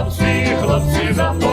хлопці, хлопці, за